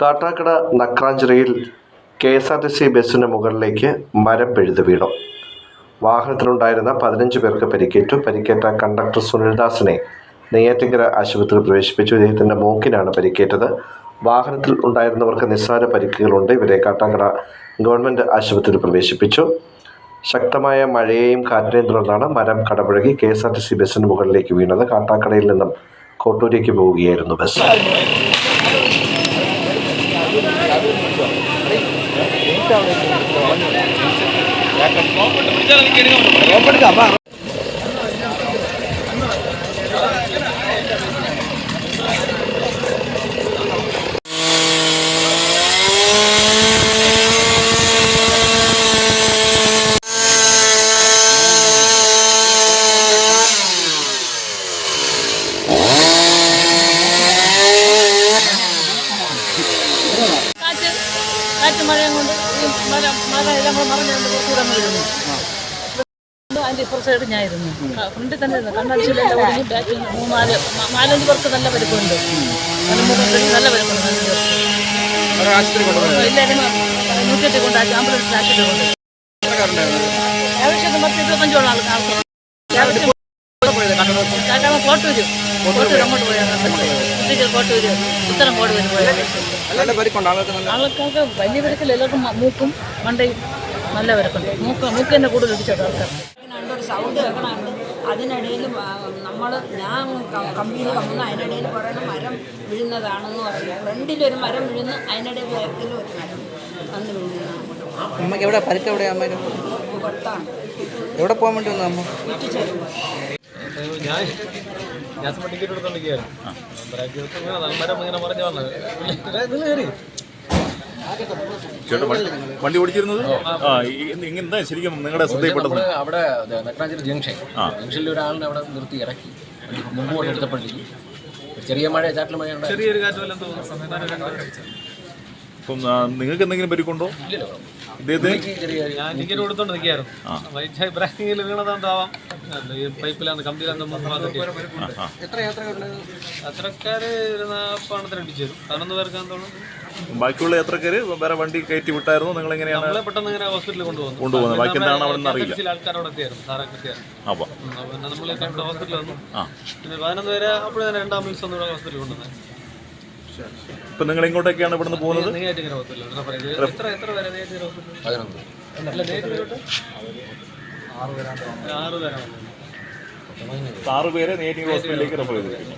Kattakada നക്രാഞ്ചിറയിൽ K S R T C ബസ്സിന് മുകളിലേക്ക് മരം പെഴുതു വീണു. വാഹനത്തിലുണ്ടായിരുന്ന പതിനഞ്ച് പേർക്ക് പരിക്കേറ്റു. പരിക്കേറ്റ കണ്ടക്ടർ സുനിൽദാസിനെ നെയ്യാറ്റിങ്കര ആശുപത്രിയിൽ പ്രവേശിപ്പിച്ചു. ഇദ്ദേഹത്തിന്റെ മൂക്കിനാണ് പരിക്കേറ്റത്. വാഹനത്തിൽ ഉണ്ടായിരുന്നവർക്ക് നിസ്സാര പരിക്കുകളുണ്ട്. ഇവരെ കാട്ടാക്കട ഗവൺമെന്റ് ആശുപത്രിയിൽ പ്രവേശിപ്പിച്ചു. ശക്തമായ മഴയെയും കാറ്റിനെയും തുടർന്നാണ് മരം കടപുഴകി K S R T C ബസ്സിന് മുകളിലേക്ക് വീണത്. കാട്ടാക്കടയിൽ നിന്നും കോട്ടൂരേക്ക് പോവുകയായിരുന്നു ബസ്. లోపలికి అమ్మా കാറ്റ് കാറ്റ് മഴയും കൊണ്ട് ഈ മര മര എല്ലാം കൂടെ മറിഞ്ഞുകൊണ്ട് കുറച്ചുകൂടെ അങ്ങ് വീഴുന്നു അതിന്റെ ഇപ്പുറ സൈഡ് ഞായിരുന്നു ഫ്രണ്ടിൽ തന്നെ ഇരുന്നു. കണ്ണടിച്ചിലെല്ലാം ഒടിഞ്ഞ് ബാക്കിൽ മൂന്നാൽ നാലഞ്ച് പേർക്ക് നല്ല പരിക്കുണ്ട് നല്ല മുഖം നല്ല പേർക്ക് എല്ലാവരും നൂറ്റെട്ട് കൊണ്ടാക്കി ആംബുലൻസിൽ ആക്കിയിട്ടുണ്ട് ആവശ്യം പത്ത് ഇരുപത്തഞ്ചോളം ആൾക്ക് ആൾക്കാർ കാട്ടാമ കോട്ടൂര് കോട്ടൂര് അങ്ങോട്ട് പോയാണ് കുട്ടികൾ കോട്ടൂര് ഉത്തരം കോട്ടൂര് നല്ല ആൾക്കാർക്ക് വലിയ പരിക്കല്ല. എല്ലാവർക്കും മൂക്കും മണ്ടയും നല്ല വിരക്കുണ്ട് മൂക്ക് മൂക്ക് തന്നെ കൂടുതൽ ഇടിച്ചത് ആൾക്കാർ. ഒരു സൗണ്ട് കേൾക്കണുണ്ട്. അതിനിടയിൽ നമ്മൾ ഞാൻ കമ്പിയിൽ കമ്മുന്ന അതിനിടയിൽ കുറേ മരം വീഴുന്നതാണെന്ന് പറഞ്ഞു ഫ്രണ്ടിലൊരു മരം വീഴുന്നു അതിനിടയിൽ ബാക്കിൽ ഒരു മരം വന്ന് വീഴുന്നതാണ്. അമ്മയ്ക്ക് എവിടെ പരിക്ക് എവിടെയാ അമ്മയ്ക്ക് കൊത്താണ് എവിടെ പോകാൻ വേണ്ടി വന്നു അമ്മ? ഞാൻ ഞാൻ ടിക്കറ്റ് എടുത്തോണ്ടിരിക്കുകയായിരുന്നു ഇങ്ങനെ വന്നത് കയറി വണ്ടി വണ്ടി ഓടിച്ചിരുന്നത്? ആ ഇങ്ങനെ ശരിക്കും നിങ്ങളുടെ ശ്രദ്ധയിൽപ്പെട്ടത് അവിടെ നെക്രാഞ്ചിരി ജംഗ്ഷൻ. ജംഗ്ഷനിൽ ഒരാളിനെ അവിടെ നിർത്തി ഇറക്കി. മുമ്പോട്ട് എടുത്തപ്പോഴത്തേക്ക് ചെറിയ മഴ ചാറ്റൽ മഴ ചെറിയൊരു കാറ്റ് വല്ലതും ഇപ്പം നിങ്ങൾക്ക് എന്തെങ്കിലും പരിക്കുണ്ടോ ചെറിയ ഞാൻ ടിക്കറ്റ് കൊടുത്തോണ്ട് അടിച്ചു തരും. പതിനൊന്ന് ബാക്കിയുള്ള യാത്രക്കാര് വേറെ വണ്ടി കയറ്റി വിട്ടായിരുന്നു. നിങ്ങൾ എങ്ങനെയാണ് നമ്മളെ പെട്ടെന്ന് ഇങ്ങനെ ഹോസ്പിറ്റലിൽ കൊണ്ടുപോകുന്നു കൊണ്ടുപോകുന്നത്. ബാക്കി എന്താണ് അവിടെ നിന്ന് അറിയില്ല. ആൾക്കാരോട് എത്തിയായിരുന്നു സാറൊക്കെ എത്തിയായിരുന്നു അപ്പോൾ പിന്നെ നമ്മൾ ഹോസ്പിറ്റലിൽ വന്നു. ആ. പിന്നെ പതിനൊന്ന് പേരെ അപ്പോഴും തന്നെ രണ്ട് ആംബുലൻസ് ഒന്നും ഹോസ്പിറ്റലിൽ കൊണ്ടുവന്നത്. ഇപ്പം നിങ്ങൾ എങ്ങോട്ടൊക്കെയാണ് ഇവിടുന്ന് പോകുന്നത്? ആറുപേരെ നേരിട്ട് ഹോസ്പിറ്റലിലേക്ക് റെഫർ ചെയ്തിരിക്കുന്നു.